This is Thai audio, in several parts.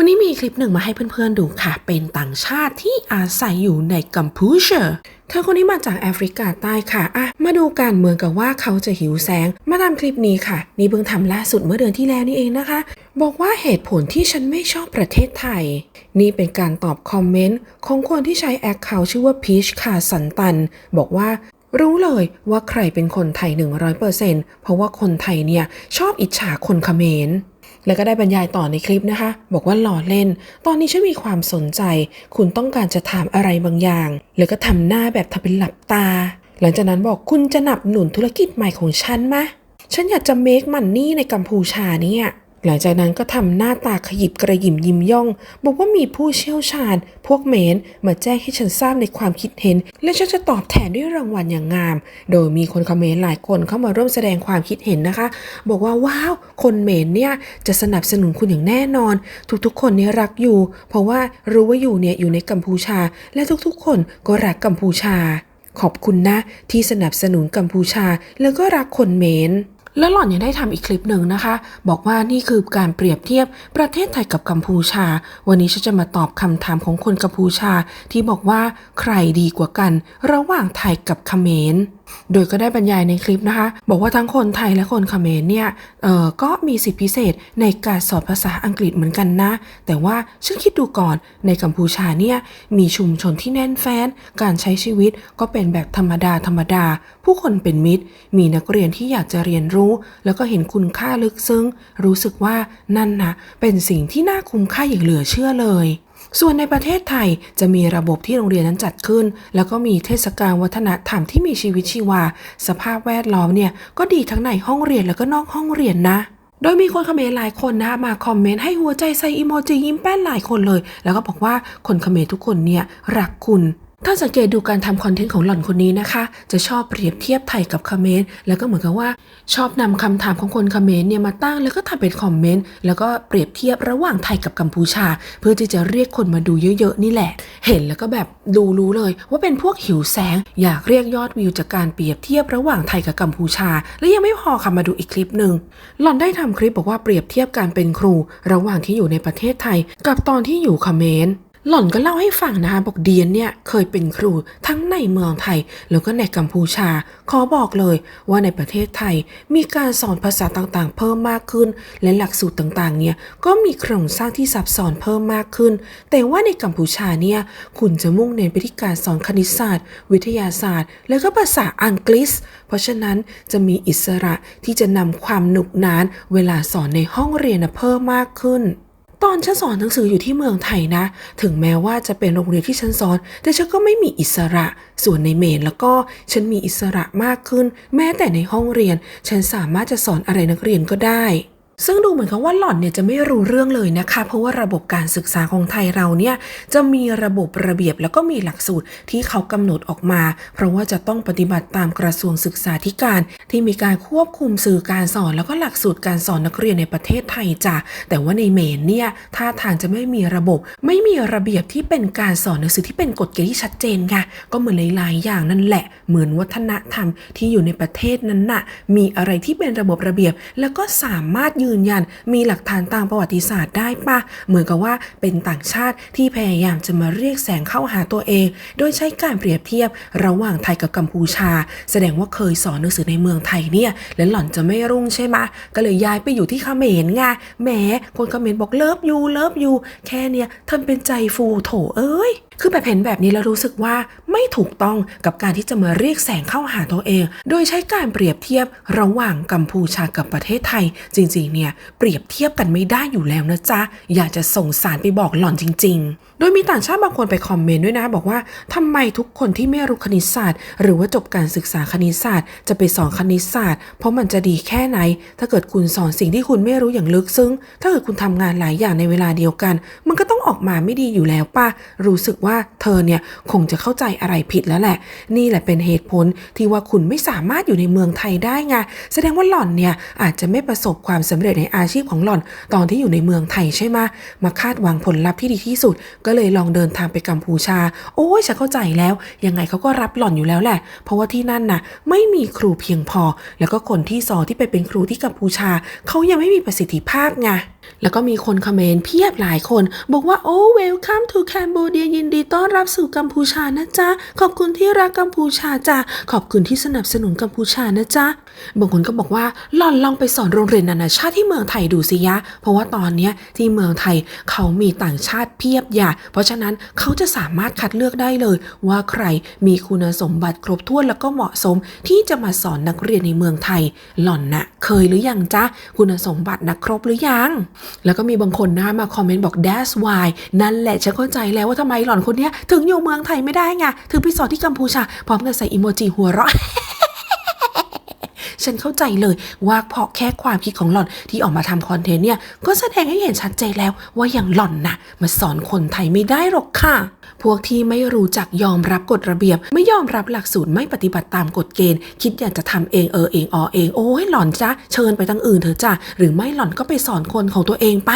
วันนี้มีคลิปหนึ่งมาให้เพื่อนๆดูค่ะ เป็นต่างชาติที่อาศัยอยู่ในกัมพูชาเธอคนนี้มาจากแอฟริกาใต้ค่ะอะ มาดูกันเหมือนกับว่าเขาจะหิวแสง มาทำคลิปนี้ค่ะ นี่เพิ่งทำล่าสุดเมื่อเดือนที่แล้วนี่เองนะคะ บอกว่าเหตุผลที่ฉันไม่ชอบประเทศไทย นี่เป็นการตอบคอมเมนต์ของคนที่ใช้แอคเคาท์ชื่อว่าพีชคาสันตัน บอกว่ารู้เลยว่าใครเป็นคนไทย 100%เพราะว่าคนไทยเนี่ยชอบอิจฉาคนเขมร แล้วก็ได้บรรยายต่อในคลิปนะคะ บอกว่าหล่อเล่น ตอนนี้ฉันมีความสนใจ คุณต้องการจะถามอะไรบางอย่าง แล้วก็ทำหน้าแบบทำเป็นหลับตา หลังจากนั้นบอกคุณจะหนับหนุนธุรกิจใหม่ของฉันมะฉันอยากจะเมคมันนี่ในกัมพูชาเนี่ย หลังจากนั้นก็ทำหน้าตาขยิบกระหยิมยิ้มย่อง บอกว่ามีผู้เชี่ยวชาญ พวกเมนมาแจ้งให้ฉันทราบในความคิดเห็น และฉันจะตอบแทนด้วยรางวัลอย่างงาม โดยมีคนคอมเมนต์หลายคนเข้ามาร่วมแสดงความคิดเห็นนะคะ บอกว่าว้าวคนเมนเนี่ยจะสนับสนุนคุณอย่างแน่นอน ทุกๆ คนเนี่ยรักอยู่ เพราะว่ารู้ว่าอยู่เนี่ยอยู่ในกัมพูชา และทุกๆ คนก็รักกัมพูชา ขอบคุณนะที่สนับสนุนกัมพูชา แล้วก็รักคนเมน แล้วหล่อนยังได้ทำอีกคลิปหนึ่งนะคะ บอกว่านี่คือการเปรียบเทียบประเทศไทยกับกัมพูชา วันนี้ฉันจะมาตอบคำถามของคนกัมพูชาที่บอกว่าใครดีกว่ากัน ระหว่างไทยกับเขมร โดยก็ได้บรรยายในคลิปนะคะ บอกว่าทั้งคนไทยและคนเขมรเนี่ยเออก็มีสิทธิพิเศษในการสอนภาษาอังกฤษเหมือนกันนะ แต่ว่าฉันคิดดูก่อนในกัมพูชาเนี่ยมีชุมชนที่แน่นแฟ้น การใช้ชีวิตก็เป็นแบบธรรมดาธรรมดา ผู้คนเป็นมิตร มีนักเรียนที่อยากจะเรียนรู้ แล้วก็เห็นคุณค่าลึกซึ้ง รู้สึกว่านั่นนะเป็นสิ่งที่น่าคุ้มค่าอย่างเหลือเชื่อเลย ส่วนในประเทศไทยจะมีระบบที่โรงเรียนนั้นจัดขึ้น แล้วก็มีเทศกาลวัฒนธรรมที่มีชีวิตชีวา สภาพแวดล้อมเนี่ยก็ดีทั้งในห้องเรียนแล้วก็นอกห้องเรียนนะโดยมีคนเขมรหลายคนนะคะมาคอมเมนต์ให้หัวใจใส่อีโมจิยิ้มแป้นหลายคนเลย แล้วก็บอกว่าคนเขมรทุกคนเนี่ยรักคุณ ถ้าสังเกตดูการทำคอนเทนต์ของหล่อนคนนี้นะคะ จะชอบเปรียบเทียบไทยกับเขมรแล้วก็เหมือนกับว่าชอบนำคำถามของคนเขมรเนี่ยมาตั้งแล้วก็ทำเป็นคอมเมนต์แล้วก็เปรียบเทียบระหว่างไทยกับกัมพูชา เพื่อที่จะเรียกคนมาดูเยอะๆนี่แหละ เห็นแล้วก็แบบดูรู้เลย ว่าเป็นพวกหิวแสง อยากเรียกยอดวิวจากการเปรียบเทียบระหว่างไทยกับกัมพูชา และยังไม่พอค่ะมาดูอีกคลิปหนึ่งหล่อนได้ทำคลิปบอกว่าเปรียบเทียบการเป็นครู ระหว่างที่อยู่ในประเทศไทย กับตอนที่อยู่เขมร หล่อนก็เล่าให้ฟังนะคะบอกเดียนเนี่ยเคยเป็นครูทั้งในเมืองไทย แล้วก็ในกัมพูชา ขอบอกเลยว่าในประเทศไทยมีการสอนภาษาต่างๆ เพิ่มมากขึ้น และหลักสูตรต่างๆ เนี่ยก็มีโครงสร้างที่ซับซ้อนเพิ่มมากขึ้น แต่ว่าในกัมพูชาเนี่ยคุณจะมุ่งเน้นไปที่การสอนคณิตศาสตร์ วิทยาศาสตร์ และก็ภาษาอังกฤษ เพราะฉะนั้นจะมีอิสระที่จะนำความหนุกนาน เวลาสอนในห้องเรียนเพิ่มมากขึ้น ตอนฉันสอนหนังสืออยู่ที่เมืองไทยนะ ถึงแม้ว่าจะเป็นโรงเรียนที่ฉันสอน แต่ฉันก็ไม่มีอิสระ ส่วนในเมนแล้วก็ฉันมีอิสระมากขึ้น แม้แต่ในห้องเรียน ฉันสามารถจะสอนอะไรนักเรียนก็ได้ ซึ่งดูเหมือนกับว่าหล่อนเนี่ยจะไม่รู้เรื่องเลยนะคะ เพราะว่าระบบการศึกษาของไทยเราเนี่ยจะมีระบบระเบียบแล้วก็มีหลักสูตรที่เขากำหนดออกมา เพราะว่าจะต้องปฏิบัติตามกระทรวงศึกษาธิการ ที่มีการควบคุมสื่อการสอน แล้วก็หลักสูตรการสอนนักเรียนในประเทศไทยจ้ะแต่ว่าในเมนเนี่ยท่าทางจะไม่มีระบบ ไม่มีระเบียบที่เป็นการสอนหนังสือที่เป็นกฎเกณฑ์ที่ชัดเจนไงก็เหมือนหลายๆอย่างนั่นแหละ เหมือนวัฒนธรรมที่อยู่ในประเทศนั้นน่ะมีอะไรที่เป็นระบบระเบียบ แล้วก็สามารถยืนยันมีหลักฐานตามประวัติศาสตร์ได้ปะเหมือนกับว่าเป็นต่างชาติที่พยายามจะมาเรียกแสงเข้าหาตัวเอง โดยใช้การเปรียบเทียบระหว่างไทยกับกัมพูชา แสดงว่าเคยสอนหนังสือในเมืองไทยเนี่ย และหล่อนจะไม่รุ่งใช่ไหมก็เลยย้ายไปอยู่ที่เขมรไงแหมคนเขมรบอกเลิฟยูเลิฟยูแค่เนี้ยทำเป็นใจฟูโถเอ้ย คือแบบเห็นแบบนี้แล้วรู้สึกว่าไม่ถูกต้องกับการที่จะมาเรียกแสงเข้าหาตัวเอง โดยใช้การเปรียบเทียบระหว่างกัมพูชากับประเทศไทย จริงๆเนี่ยเปรียบเทียบกันไม่ได้อยู่แล้วนะจ๊ะอยากจะส่งสารไปบอกหล่อนจริง ๆ โดยมีต่างชาติบางคนไปคอมเมนต์ด้วยนะ บอกว่าทำไมทุกคนที่ไม่รู้คณิตศาสตร์ หรือว่าจบการศึกษาคณิตศาสตร์ จะไปสอนคณิตศาสตร์ เพราะมันจะดีแค่ไหน ถ้าเกิดคุณสอนสิ่งที่คุณไม่รู้อย่างลึกซึ้ง ถ้าเกิดคุณทำงานหลายอย่างในเวลาเดียวกัน มันก็ต้องออกมาไม่ดีอยู่แล้วป่ะรู้สึกว่าเธอเนี่ยคงจะเข้าใจอะไรผิดแล้วแหละ นี่แหละเป็นเหตุผลที่ว่าคุณไม่สามารถอยู่ในเมืองไทยได้ไงแสดงว่าหล่อนเนี่ยอาจจะไม่ประสบความสำเร็จในอาชีพของหล่อน ตอนที่อยู่ในเมืองไทยใช่ไหมมาคาดหวังผลลัพธ์ที่ดีที่สุดก็เลยลองเดินทางไปกัมพูชา โอ้ยฉันเข้าใจแล้ว ยังไงเขาก็รับหล่อนอยู่แล้วแหละ เพราะว่าที่นั่นน่ะ ไม่มีครูเพียงพอ แล้วก็คนที่สอนที่ไปเป็นครูที่กัมพูชา เขายังไม่มีประสิทธิภาพไงแล้วก็มีคนคอมเมนต์เพียบหลายคน บอกว่า โอ้ welcome to Cambodia ยินดีต้อนรับสู่กัมพูชานะจ๊ะ ขอบคุณที่รักกัมพูชาจ้ะขอบคุณที่สนับสนุนกัมพูชานะจ๊ะบางคนก็บอกว่าหล่อนลองไปสอนโรงเรียนนานาชาติที่เมืองไทยดูสิยะ เพราะว่าตอนนี้ที่เมืองไทยเขามีต่างชาติเพียบอย่าเพราะฉะนั้นเขาจะสามารถคัดเลือกได้เลย ว่าใครมีคุณสมบัติครบถ้วนแล้วก็เหมาะสม ที่จะมาสอนนักเรียนในเมืองไทย หล่อนน่ะเคยหรือยังจ๊ะคุณสมบัตินะครบหรือยังแล้วก็มีบางคนนะมาคอมเมนต์บอก that's why นั่นแหละฉันเข้าใจแล้วว่าทำไมหล่อนคนนี้ถึงอยู่เมืองไทยไม่ได้ไงถึงไปสอนที่กัมพูชาพร้อมกับใส่อิโมจิหัวเราะ ฉันเข้าใจเลยว่าเพราะแค่ความคิดของหล่อนที่ออกมาทำคอนเทนต์เนี่ย ก็แสดงให้เห็นชัดเจนแล้วว่าอย่างหล่อนนะมาสอนคนไทยไม่ได้หรอกค่ะ พวกที่ไม่รู้จักยอมรับกฎระเบียบ ไม่ยอมรับหลักสูตรไม่ปฏิบัติตามกฎเกณฑ์ คิดอยากจะทำเองเออเองออเองโอ้ยหล่อนจ้ะเชิญไปทางอื่นเถอะจ้ะหรือไม่หล่อนก็ไปสอนคนของตัวเองไป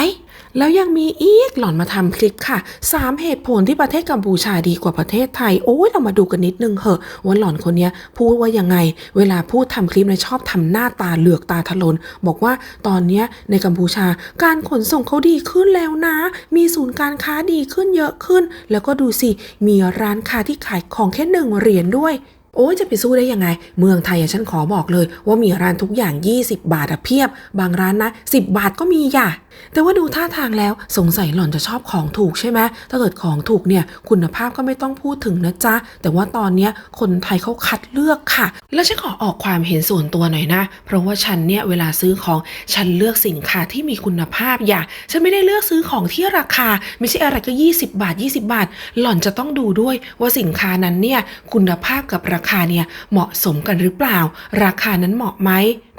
แล้วยังมีอีกหล่อนมาทำคลิปค่ะ 3 เหตุผลที่ประเทศกัมพูชาดีกว่าประเทศไทย โอ้ยเรามาดูกันนิดนึงเหอะว่าหล่อนคนนี้พูดว่ายังไง เวลาพูดทำคลิปในยชอบทำหน้าตาเหลือกตาถลน บอกว่าตอนนี้ในกัมพูชาการขนส่งเขาดีขึ้นแล้วนะ มีศูนย์การค้าดีขึ้นเยอะขึ้น แล้วก็ดูสิ มีร้านค้าที่ขายของแค่หนึ่งเหรียญด้วย โอ้ยจะไปสู้ได้ยังไง เมืองไทยอะฉันขอบอกเลย ว่ามีร้านทุกอย่าง 20 บาทอะเพียบ บางร้านนะ 10 บาทก็มีอย่าแต่ว่าดูท่าทางแล้วสงสัยหล่อนจะชอบของถูกใช่ไหมถ้าเกิดของถูกเนี่ยคุณภาพก็ไม่ต้องพูดถึงนะจ๊ะ แต่ว่าตอนเนี้ยคนไทยเขาคัดเลือกค่ะ แล้วฉันขอออกความเห็นส่วนตัวหน่อยนะ เพราะว่าฉันเนี่ยเวลาซื้อของฉันเลือกสินค้าที่มีคุณภาพอย่าฉันไม่ได้เลือกซื้อของที่ราคา ไม่ใช่อะไรก็ 20 บาท 20 บาท หล่อนจะต้องดูด้วยว่าสินค้านั้นเนี่ยคุณภาพกับราคาเนี่ยเหมาะสมกันหรือเปล่า ราคานั้นเหมาะไหม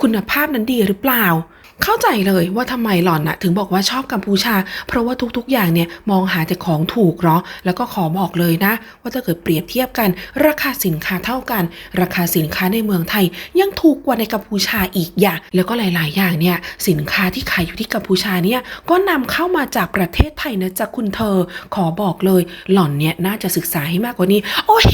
คุณภาพนั้นดีหรือเปล่า เข้าใจเลยว่าทำไมหล่อนน่ะถึงบอกว่าชอบกัมพูชา เพราะว่าทุกๆ อย่างเนี่ยมองหาแต่ของถูกเหรอแล้วก็ขอบอกเลยนะ ว่าถ้าเกิดเปรียบเทียบกัน ราคาสินค้าเท่ากัน ราคาสินค้าในเมืองไทย ยังถูกกว่าในกัมพูชาอีกอย่าง แล้วก็หลาย ๆ อย่างเนี่ยสินค้าที่ขายอยู่ที่กัมพูชาเนี่ยก็นำเข้ามาจากประเทศไทยนะจ๊ะคุณเธอ ขอบอกเลย หล่อนเนี่ยน่าจะศึกษาให้มากกว่านี้ โอ้ย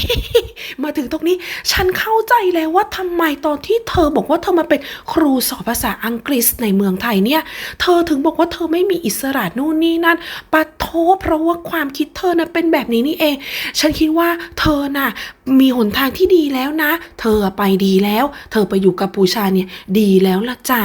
มาถึงตรงนี้ ฉันเข้าใจแล้วว่าทำไมตอนที่เธอบอกว่าเธอมาเป็นครูสอนภาษาอังกฤษในเมืองไทยเนี่ย เธอถึงบอกว่าเธอไม่มีอิสระนู่นนี่นั่นปะโทเพราะว่าความคิดเธอน่ะเป็นแบบนี้นี่เอง ฉันคิดว่าเธอน่ะมีหนทางที่ดีแล้วนะ เธอไปดีแล้ว เธอไปอยู่กัมพูชาเนี่ยดีแล้วละจ้ะ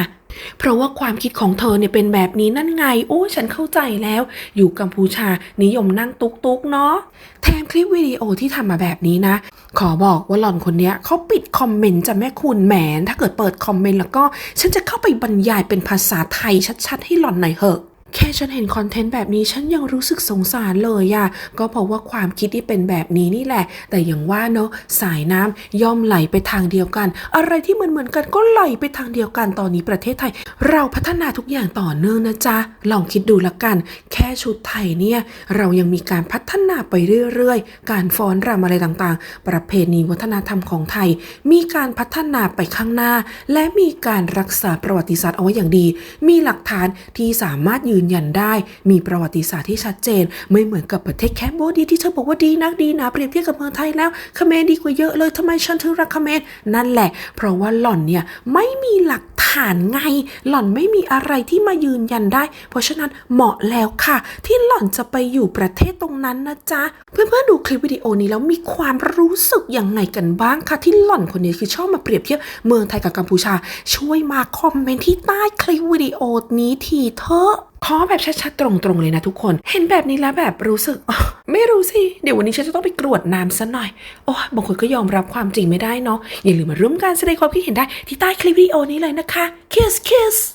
เพราะว่าความคิดของเธอเนี่ยเป็นแบบนี้นั่นไง โอ้ฉันเข้าใจแล้ว อยู่กัมพูชานิยมนั่งตุกตุกเนาะแถมคลิปวิดีโอที่ทำมาแบบนี้นะ ขอบอกว่าหล่อนคนเนี้ยเขาปิดคอมเมนต์จะแม่คุณแหมนถ้าเกิดเปิดคอมเมนต์แล้วก็ ฉันจะเข้าไปบรรยายเป็นภาษาไทยชัดๆ ให้หล่อนหน่อยเหอะ แค่ฉันเห็นคอนเทนต์แบบนี้ฉันยังรู้สึกสงสารเลยอะก็เพราะว่าความคิดที่เป็นแบบนี้นี่แหละ แต่อย่างว่าเนาะสายน้ำย่อมไหลไปทางเดียวกัน อะไรที่เหมือนเหมือนกันก็ไหลไปทางเดียวกันตอนนี้ประเทศไทย เราพัฒนาทุกอย่างต่อเนื่องนะจ๊ะลองคิดดูละกัน แค่ชุดไทยเนี่ยเรายังมีการพัฒนาไปเรื่อยๆ การฟ้อนรำอะไรต่างๆ ประเพณีวัฒนธรรมของไทย มีการพัฒนาไปข้างหน้า และมีการรักษาประวัติศาสตร์เอาไว้อย่างดี มีหลักฐานที่สามารถยืนยันได้ มีประวัติศาสตร์ที่ชัดเจน ไม่เหมือนกับประเทศแคมโบเดียที่เธอบอกว่าดีนักดีหนะเปรียบเทียบกับเมืองไทยแล้วเขมรดีกว่าเยอะเลยทำไมฉันถึงรักเขมรนั่นแหละ เพราะว่าหล่อนเนี่ยไม่มีหลักฐานไง หล่อนไม่มีอะไรที่มายืนยันได้ เพราะฉะนั้นเหมาะแล้วค่ะ ที่หล่อนจะไปอยู่ประเทศตรงนั้นนะจ๊ะ เพื่อนๆดูคลิปวิดีโอนี้แล้วมีความรู้สึกยังไงกันบ้างคะที่หล่อนคนนี้คือชอบมาเปรียบเทียบเมืองไทยกับกัมพูชา ช่วยมาคอมเมนต์ที่ใต้คลิปวิดีโอนี้ทีเถอะขอแบบชัดๆ ตรงๆ เลยนะทุกคน เห็นแบบนี้แล้วแบบรู้สึก ไม่รู้สิ เดี๋ยววันนี้ฉันจะต้องไปกรวดน้ำซะหน่อย โอ้บางคนก็ยอมรับความจริงไม่ได้เนาะ อย่าลืมมาร่วมการแสดงความคิดเห็นได้ที่ใต้คลิปวิดีโอนี้เลยนะคะ kiss kiss